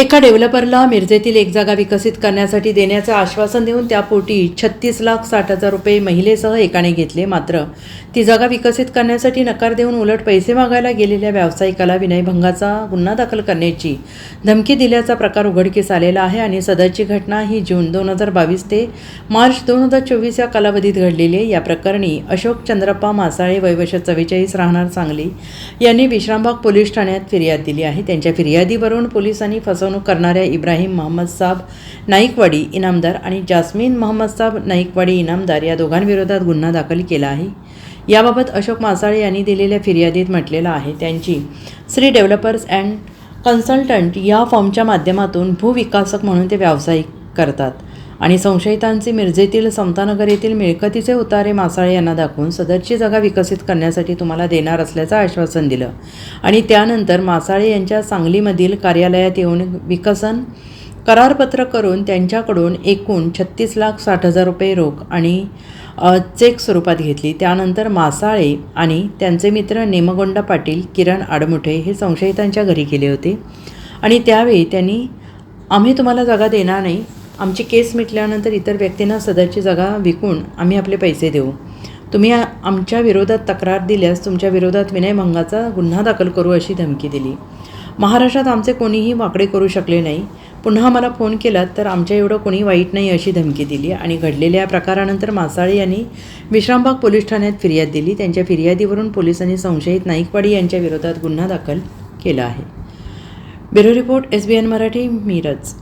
एका डेव्हलपरला मिरजेतील एक जागा विकसित करण्यासाठी देण्याचं आश्वासन देऊन त्यापोटी छत्तीस लाख साठ हजार रुपये महिलेसह एकाने घेतले मात्र. ती जागा विकसित करण्यासाठी नकार देऊन उलट पैसे मागायला गेलेल्या व्यावसायिकाला विनयभंगाचा गुन्हा दाखल करण्याची धमकी दिल्याचा प्रकार उघडकीस आलेला आहे आणि सदरची घटना ही जून दोन हजार बावीस ते मार्च दोन हजार चोवीस या कालावधीत घडलेली आहे. या प्रकरणी अशोक चंद्रप्पा मासाळे वैवश चव्वेचाळीस राहणार सांगली यांनी विश्रामबाग पोलीस ठाण्यात फिर्याद दिली आहे. त्यांच्या फिर्यादीवरून पोलिसांनी फसवणूक करणाऱ्या इब्राहिम मोहम्मद साब नाईकवाडी इनामदार आणि जास्मीन मोहम्मद साब नाईकवाडी इनामदार या दोघांविरोधात गुन्हा दाखल केला आहे. याबाबत अशोक मासाळे यांनी दिलेल्या फिर्यादीत म्हटलेलं आहे त्यांची श्री डेव्हलपर्स अँड कन्सल्टंट या फॉर्मच्या माध्यमातून भूविकासक म्हणून ते व्यावसायिक करतात. आणि संशयितांचे मिरजेतील समतानगर येथील मिळकतीचे उतारे मासाळे यांना दाखवून सदरची जागा विकसित करण्यासाठी तुम्हाला देणार असल्याचं आश्वासन दिलं. आणि त्यानंतर मासाळे यांच्या सांगलीमधील कार्यालयात येऊन विकसन करारपत्र करून त्यांच्याकडून एकूण छत्तीस लाख साठ हजार रुपये रोख आणि चेक स्वरूपात घेतली. त्यानंतर मासाळे आणि त्यांचे मित्र नेमगोंडा पाटील किरण आडमुठे हे संशयितांच्या घरी गेले होते. आणि त्यावेळी त्यांनी आम्ही तुम्हाला जागा देणार नाही आमची केस मिटल्यानंतर इतर व्यक्तींना सदरची जागा विकून आम्ही आपले पैसे देऊ. तुम्ही आमच्या विरोधात तक्रार दिल्यास तुमच्या विरोधात विनयभंगाचा गुन्हा दाखल करू अशी धमकी दिली. महाराष्ट्रात आमचे कोणीही वाकडे करू शकले नाही. पुन्हा मला फोन केलात तर आमच्या एवढं कोणी वाईट नाही अशी धमकी दिली आणि घडलेल्या प्रकारानंतर मासाळे यांनी विश्रामबाग पोलीस ठाण्यात फिर्याद दिली. त्यांच्या फिर्यादीवरून पोलिसांनी संशयित नाईकवाडी यांच्या विरोधात गुन्हा दाखल केला आहे. Bureau report S B N Marathi Miraj.